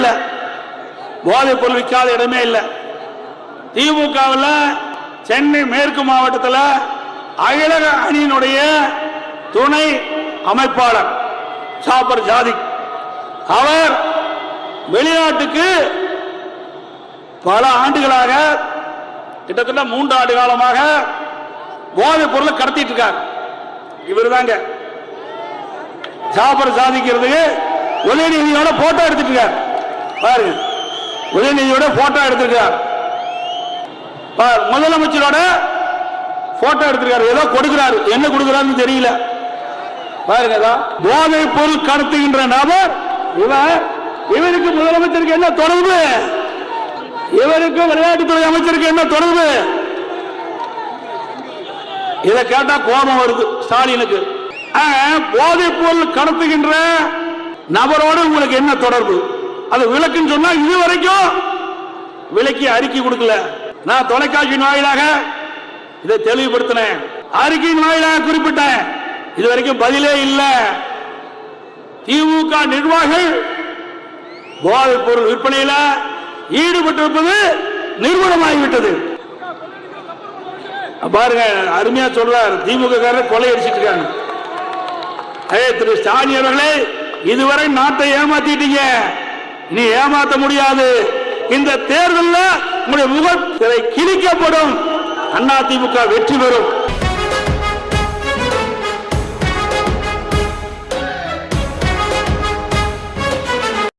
இல்லை. போதைப் பொருள் விற்காத இடமே இல்லை. திமுகவில் சென்னை மேற்கு மாவட்டத்தில் அயலக அணியினுடைய துணை அமைப்பாளர் சாப்பர் ஜாதி. அவர் வெளிநாட்டுக்கு பல ஆண்டுகளாக கிட்டத்தட்ட மூன்று ஆண்டு காலமாக போதைப் பொருளை கடத்திட்டு இருக்கார். இவர் தாங்க சாப்பர் சாதிக்கிறதுக்கு உதயநிதியோட போட்டோ எடுத்துட்டு இருக்கார். பாருங்க உதயநிதியோட போட்டோ எடுத்திருக்கார். பார், முதலமைச்சரோட போட்டோ எடுத்திருக்காரு. ஏதோ கொடுக்கிறாரு. என்ன கொடுக்கிறாருன்னு தெரியல. பாருங்க போதை பொருள் கடத்துகின்ற நபர் இவர் இவருக்கு முதலமைச்சருக்கு என்ன தொடர்பு? இவருக்கு விளையாட்டுத்துறை அமைச்சருக்கு என்ன தொடர்பு? இதை கேட்டா கோபம் வருது ஸ்டாலினுக்கு. ஆக, போதைப் பொருள் கடத்துகின்ற நபரோடு உங்களுக்கு என்ன தொடர்பு? அது விளக்குன்னு சொன்னா இது வரைக்கும் விலக்கி அறிக்கை கொடுக்கல. நான் தொலைக்காட்சியின் வாயிலாக இதை தெளிவுபடுத்தினேன். அறிக்கையின் வாயிலாக குறிப்பிட்டேன். இது வரைக்கும் பதிலே இல்லை. திமுக நிர்வாகிகள் போதைப் பொருள் விற்பனையில ஈடுபட்டிருப்பது நிறுவனமாகிவிட்டது பாருங்க அருமையா சொல்றார். திமுக காரர் கொலை அடிச்சிட்டு இருக்காங்க திரு ஸ்டாலின் அவர்களே இதுவரை நாட்டை ஏமாத்திட்டீங்க. இனி ஏமாத்த முடியாது. இந்த தேர்தலில் உங்களுடைய முகத்திரை கிழிக்கப்படும். அண்ணா திமுக வெற்றி பெறும்.